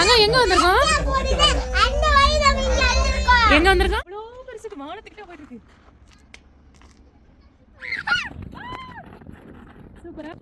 தங்க எங்க வந்திருக்கோம்? எங்க வந்திருக்கோம்? பெருசுக்கு வானத்துக்கிட்ட போயிட்டு இருக்கு சூப்பரா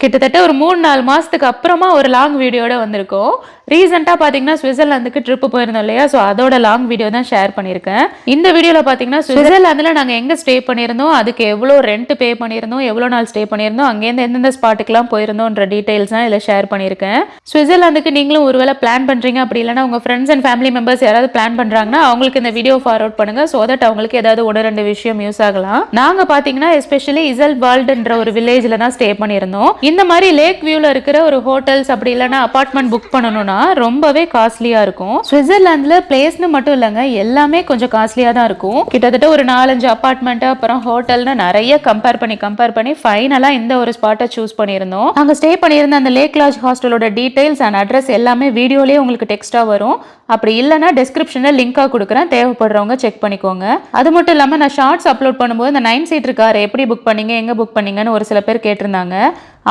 கிட்டத்தட்ட ஒரு மூணு நாலு மாதத்துக்கு அப்புறமா ஒரு லாங் வீடியோட வந்திருக்கோம். ரீசெண்டாக பார்த்தீங்கன்னா சுவிட்சர்லாந்துக்கு ட்ரிப்பு போயிருந்தோம் இல்லையா? ஸோ அதோட லாங் வீடியோ தான் ஷேர் பண்ணியிருக்கேன். இந்த வீடியோவில் பார்த்தீங்கன்னா சுவிட்சர்லாந்தில் நாங்கள் எங்கே ஸ்டே பண்ணியிருந்தோம்? அதுக்கு எவ்வளோ ரெண்ட் பே பண்ணியிருந்தோம்? எவ்வளோ நாள் ஸ்டே பண்ணியிருந்தோம்? அங்கேருந்து எந்தெந்த ஸ்பாட்டுக்குலாம் போயிருந்தோன்ற டீட்டெயில்ஸ் தான் இதில் ஷேர் பண்ணியிருக்கேன். சுவிட்சர்லாந்துக்கு நீங்களும் ஒருவேளை பிளான் பண்ணுறீங்க அப்படி இல்லைனா உங்கள் ஃப்ரெண்ட்ஸ் அண்ட் ஃபேமிலி மெம்பர்ஸ் யாராவது பிளான் பண்ணுறாங்கன்னா அவங்களுக்கு இந்த வீடியோ ஃபார்வர்ட் பண்ணுங்கள் ஸோ தட் அவங்களுக்கு ஏதாவது ஒன்று ரெண்டு விஷயம் யூஸ் ஆகலாம். நாங்கள் பார்த்தீங்கன்னா எஸ்பெஷலி இசல் வேர்ல்டுன்ற ஒரு வில்லேஜில் தான் ஸ்டே பண்ணியிருந்தோம். இந்த மாதிரி லேக் வியூவில் இருக்கிற ஒரு ஹோட்டல்ஸ் அப்படி இல்லைனா அப்பார்ட்மெண்ட் புக் பண்ணணும்னா ரொம்பவே காஸ்ட்லியாக இருக்கும். சுவிட்சர்லாந்தில் பிளேஸ்னு மட்டும் இல்லைங்க எல்லாமே கொஞ்சம் காஸ்ட்லியாக தான் இருக்கும். கிட்டத்தட்ட ஒரு நாலஞ்சு அப்பார்ட்மெண்ட்டு அப்புறம் ஹோட்டல்னு நிறைய கம்பேர் பண்ணி கம்பேர் பண்ணி ஃபைனலாக இந்த ஒரு ஸ்பாட்டை சூஸ் பண்ணியிருந்தோம். அங்கே ஸ்டே பண்ணியிருந்த அந்த லேக் லாஜ் ஹாஸ்டலோட டீட்டெயில்ஸ் அண்ட் அட்ரஸ் எல்லாமே வீடியோலேயே உங்களுக்கு டெக்ஸ்ட்டாக வரும். அப்படி இல்லைன்னா டிஸ்கிரிப்ஷனில் லிங்காக கொடுக்குறேன். தேவைப்படுறவங்க செக் பண்ணிக்கோங்க. அது மட்டும் இல்லாமல் நான் ஷார்ட்ஸ் அப்லோட் பண்ணும்போது இந்த நைன் சீட் கார் எப்படி புக் பண்ணீங்க எங்கே புக் பண்ணீங்கன்னு ஒரு சில பேர் கேட்டிருந்தாங்க.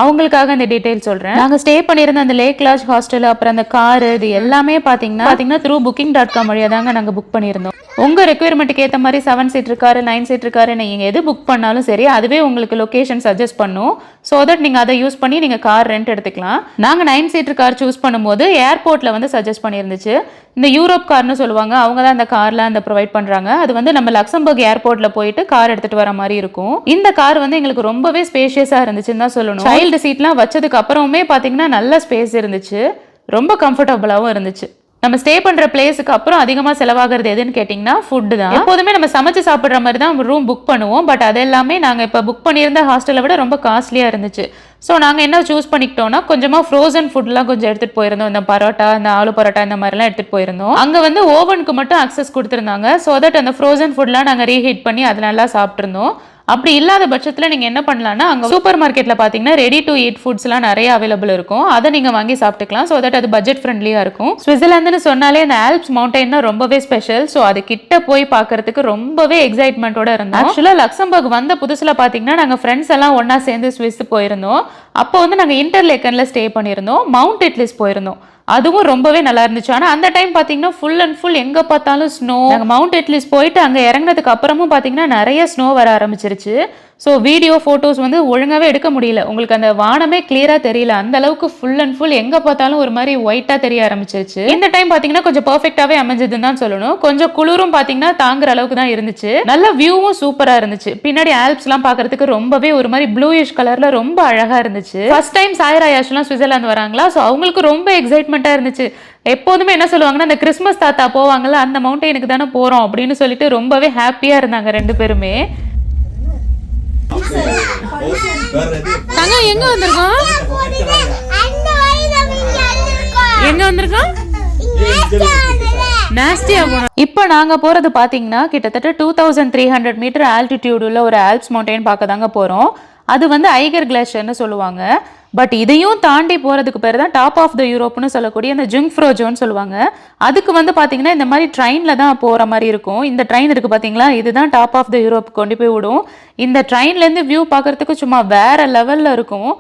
அவங்களுக்காக இந்த டீடைல் சொல்கிறேன் நாங்கள் ஸ்டே பண்ணியிருந்த அந்த லேக் லாஜ் ஹாஸ்டல் அப்புறம் அந்த கார் இது எல்லாமே பார்த்தீங்கன்னா பார்த்தீங்கன்னா த்ரூ புக்கிங் டாட் காம் வழியாக தாங்க நாங்கள் புக் பண்ணியிருந்தோம் உங்கள் ரெக்குயர்மெண்ட்டுக்கு ஏற்ற மாதிரி seven seat car nine seat car நீங்கள் எது புக் பண்ணாலும் சரி அதுவே உங்களுக்கு லொக்கேஷன் சஜஸ்ட் பண்ணும். ஸோ தட் நீங்கள் அதை யூஸ் பண்ணி நீங்கள் கார் ரெண்ட் எடுத்துக்கலாம். நாங்கள் நைன் சீட் கார் சூஸ் பண்ணும்போது ஏர்போர்ட்டில் வந்து சஜஸ்ட் பண்ணியிருந்துச்சு. இந்த யூரோப் கார்னு சொல்லுவாங்க அவங்க தான் அந்த கார்ல அந்த ப்ரொவைட் பண்றாங்க. அது வந்து நம்ம லக்சம்பர்க் ஏர்போர்ட்ல போயிட்டு கார் எடுத்துட்டு வர மாதிரி இருக்கும். இந்த கார் வந்து எங்களுக்கு ரொம்பவே ஸ்பேஷியஸா இருந்துச்சுன்னு தான் சொல்லணும். சைல்டு சீட்லாம் வச்சதுக்கு அப்புறமே பாத்தீங்கன்னா நல்ல ஸ்பேஸ் இருந்துச்சு. ரொம்ப கம்ஃபர்டபுளாகவும் இருந்துச்சு. நம்ம ஸ்டே பண்ற பிளேஸுக்கு அப்புறம் அதிகமா செலவாகிறது எதுன்னு கேட்டிங்கன்னா ஃபுட்டு தான். எப்போதுமே நம்ம சமைச்சு சாப்பிட்ற மாதிரி தான் ரூம் புக் பண்ணுவோம். பட் அது எல்லாமே நாங்கள் இப்போ புக் பண்ணியிருந்த ஹாஸ்டலை விட ரொம்ப காஸ்ட்லியாக இருந்துச்சு. ஸோ நாங்கள் என்ன சூஸ் பண்ணிக்கிட்டோம்னா கொஞ்சமாக ஃப்ரோசன் ஃபுட்லாம் கொஞ்சம் எடுத்துகிட்டு போயிருந்தோம். இந்த பரோட்டா இந்த ஆலு பரோட்டா இந்த மாதிரிலாம் எடுத்துகிட்டு போயிருந்தோம். அங்கே வந்து ஓவனுக்கு மட்டும் அக்சஸ் கொடுத்துருந்தாங்க. ஸோ தட் அந்த ஃப்ரோசன் ஃபுட்லாம் நாங்கள் ரீஹீட் பண்ணி அது நல்லா சாப்பிட்ருந்தோம் அப்படி இல்லாத பட்சத்தில் நீங்கள் என்ன பண்ணலாம்னா அங்கே சூப்பர் மார்க்கெட்டில் பார்த்தீங்கன்னா ரெடி டு ஈட் ஃபுட்ஸ்லாம் நிறைய அவைலபிள் இருக்கும். அதை நீங்கள் வாங்கி சாப்பிட்டுக்கலாம். ஸோ தட் அது பட்ஜெட் ஃப்ரெண்ட்லியாக இருக்கும். சுவிட்சர்லாந்துன்னு சொன்னாலே அந்த ஆல்ப்ஸ் மவுண்டைன்னா ரொம்பவே ஸ்பெஷல் ஸோ அது கிட்ட போய் பார்க்கறதுக்கு ரொம்பவே எக்ஸைட்மெண்ட்டோட இருந்தோம். ஆக்சுவலாக லக்சம்பர்க் வந்த புதுசில் பார்த்தீங்கன்னா நாங்கள் ஃப்ரெண்ட்ஸ் எல்லாம் ஒன்றா சேர்ந்து ஸ்விஸ் போயிருந்தோம். அப்போ வந்து நாங்கள் இன்டர்லேக்கனில் ஸ்டே பண்ணியிருந்தோம். மவுண்ட் எட்லிஸ் போயிருந்தோம். அதுவும் ரொம்பவே நல்லா இருந்துச்சு. ஆனால் அந்த டைம் பார்த்தீங்கன்னா ஃபுல் அண்ட் ஃபுல் எங்கே பார்த்தாலும் ஸ்னோ நாங்கள் மவுண்ட் எட்லிஸ் போயிட்டு அங்கே இறங்கினதுக்கு அப்புறமும் பார்த்தீங்கன்னா நிறைய ஸ்னோ வர ஆரம்பிச்சிருச்சு. ஸோ வீடியோ ஃபோட்டோஸ் வந்து ஒழுங்காகவே எடுக்க முடியல. உங்களுக்கு அந்த வானமே கிளியராக தெரியல. அந்த அளவுக்கு ஃபுல் அண்ட் ஃபுல் எங்கே பார்த்தாலும் ஒரு மாதிரி ஒயிட்டாக தெரிய ஆரம்பிச்சிருச்சு. இந்த டைம் பார்த்தீங்கன்னா கொஞ்சம் பர்ஃபெக்டாகவே அமைஞ்சதுன்னு தான் சொல்லணும். கொஞ்சம் குளிரும் பார்த்தீங்கன்னா தாங்குற அளவுக்கு தான் இருந்துச்சு. நல்ல வியூவும் சூப்பராக இருந்துச்சு. பின்னாடி ஆல்ப்ஸ்லாம் பார்க்கறதுக்கு ரொம்பவே ஒரு மாதிரி ப்ளூயிஷ் கலரில் ரொம்ப அழகாக இருந்துச்சு. ஃபர்ஸ்ட் டைம் சாயராயாஷ்லாம் சுவிட்சர்லாந்து வராங்களா? ஸோ அவங்களுக்கு ரொம்ப எக்ஸைட்மெண்ட்டாக இருந்துச்சு. எப்போதுமே என்ன சொல்லுவாங்கன்னா அந்த கிறிஸ்மஸ் தாத்தா போவாங்கல்ல அந்த மவுண்டெயினுக்கு தானே போகிறோம் அப்படின்னு சொல்லிட்டு ரொம்பவே ஹாப்பியாக இருந்தாங்க ரெண்டு பேருமே. தங்க எங்க வந்திருக்கோம் எங்க வந்திருக்கோம் நாஸ்டியா போனோம் இப்போ நாங்க போறது பாத்தீங்கன்னா கிட்டத்தட்ட two thousand three hundred meter altitude உள்ள ஒரு ஆல்ப்ஸ் மவுண்டைன் பார்க்க தாங்க போறோம். அது வந்து ஐகர் கிளேஷியர்னு சொல்லுவாங்க. பட் இதையும் தாண்டி போகிறதுக்கு பேர் தான் டாப் ஆஃப் த யூரோப்னு சொல்லக்கூடிய இந்த ஜுங்ஃப்ரோஜோன்னு சொல்லுவாங்க. அதுக்கு வந்து பார்த்தீங்கன்னா இந்த மாதிரி ட்ரெயினில் தான் போகிற மாதிரி இருக்கும். இந்த ட்ரெயின் இருக்குது பார்த்தீங்களா இதுதான் டாப் ஆஃப் த யூரோப் கொண்டு போய் விடும். இந்த ட்ரெயின்லேருந்து வியூ பார்க்கறதுக்கு சும்மா வேறு லெவலில் இருக்கும்.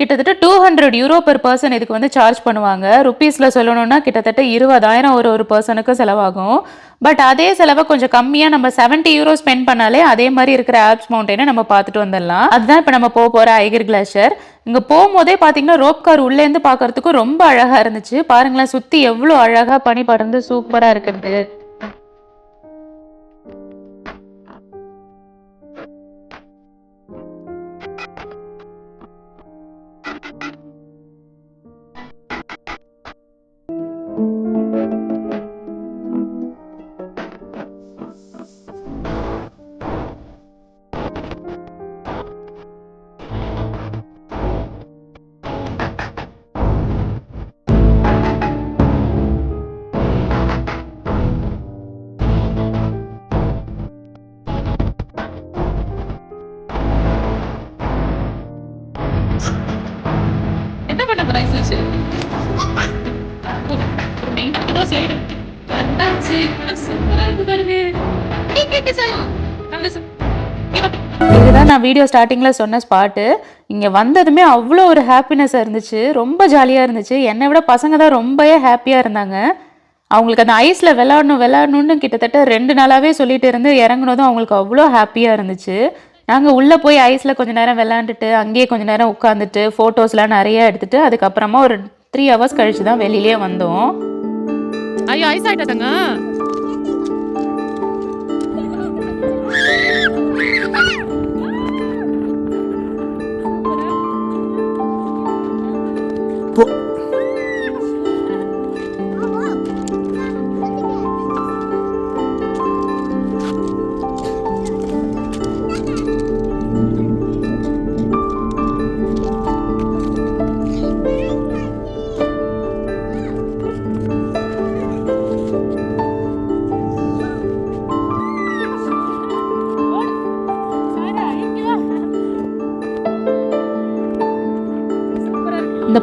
கிட்டத்தட்ட two hundred euro per person இதுக்கு வந்து சார்ஜ் பண்ணுவாங்க. ருப்பீஸில் சொல்லணும்னா கிட்டத்தட்ட இருபதாயிரம் ஒரு ஒரு பர்சனுக்கு செலவாகும். பட் அதே செலவை கொஞ்சம் கம்மியாக நம்ம செவன்ட்டி யூரோ ஸ்பெண்ட் பண்ணாலே அதே மாதிரி இருக்கிற ஆப்ஸ் மவுண்டனை நம்ம பார்த்துட்டு வந்துடலாம். அதுதான் இப்போ நம்ம போக போகிற ஐகர் கிளாஷர் இங்கே போகும்போதே பார்த்தீங்கன்னா ரோப் கார் உள்ளேருந்து பார்க்கறதுக்கும் ரொம்ப அழகாக இருந்துச்சு. பாருங்களேன் சுற்றி எவ்வளோ அழகாக பனி படர்ந்து சூப்பராக இருக்குது பண்ண பிரைஸ் வச்சு. இதுதான் நான் வீடியோ ஸ்டார்டிங்கில் சொன்ன ஸ்பாட்டு இங்கே வந்ததுமே அவ்வளோ ஒரு ஹாப்பினஸ்ஸாக இருந்துச்சு. ரொம்ப ஜாலியாக இருந்துச்சு. என்னை விட பசங்க தான் ரொம்பவே ஹாப்பியாக இருந்தாங்க. அவங்களுக்கு அந்த ஐஸில் விளாடணும் விளாடணும்னு கிட்டத்தட்ட ரெண்டு நாளாகவே சொல்லிட்டு இருந்து இறங்குனதும் அவங்களுக்கு அவ்வளோ ஹாப்பியாக இருந்துச்சு. நாங்கள் உள்ளே போய் ஐஸில் கொஞ்ச நேரம் விளாண்டுட்டு அங்கேயே கொஞ்ச நேரம் உட்காந்துட்டு ஃபோட்டோஸ்லாம் நிறையா எடுத்துட்டு அதுக்கப்புறமா ஒரு த்ரீ ஹவர்ஸ் கழிச்சு தான் வெளியிலே வந்தோம். ஐயோ ஐஸ் ஆகிட்டாங்க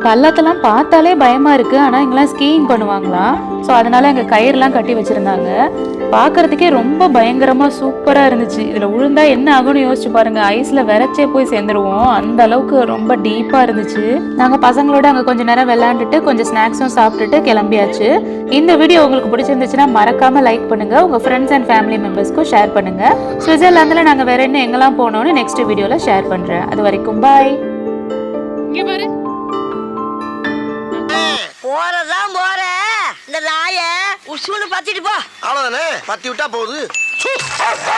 இந்த பார்த்தாலே பயமா இருக்கு. ஆனா இங்கெல்லாம் ஸ்கீயிங் பண்ணுவாங்களாம் ஸோ அதனால அங்க கயிறுலாம் கட்டி வச்சிருந்தாங்க. பார்க்கறதுக்கே ரொம்ப பயங்கரமா சூப்பரா இருந்துச்சு. இதுல விழுந்தா என்ன ஆகும்னு யோசிச்சு பாருங்க. ஐஸ்ல விரைச்சே போய் சேர்ந்துருவோம். அந்த அளவுக்கு ரொம்ப டீப்பா இருந்துச்சு. நாங்க பசங்களோட அங்க கொஞ்ச நேரம் விளையாண்டுட்டு கொஞ்சம் ஸ்நாக்ஸும் சாப்பிட்டுட்டு கிளம்பியாச்சு. இந்த வீடியோ உங்களுக்கு பிடிச்சிருந்துச்சுன்னா மறக்காம லைக் பண்ணுங்க. உங்க ஃப்ரெண்ட்ஸ் அண்ட் ஃபேமிலி மெம்பர்ஸ்க்கும் ஷேர் பண்ணுங்க. சுவிட்சர்லாந்துல நாங்க வேற என்ன எங்கெல்லாம் போனோம்னு நெக்ஸ்ட் வீடியோல ஷேர் பண்றேன். அது வரைக்கும் பாய் இங்க பாரு. போறதான் போற. இந்த நாய உசுன்னு பத்திட்டு போ. அவ்வளவுதானே? பத்தி விட்டா போகுது.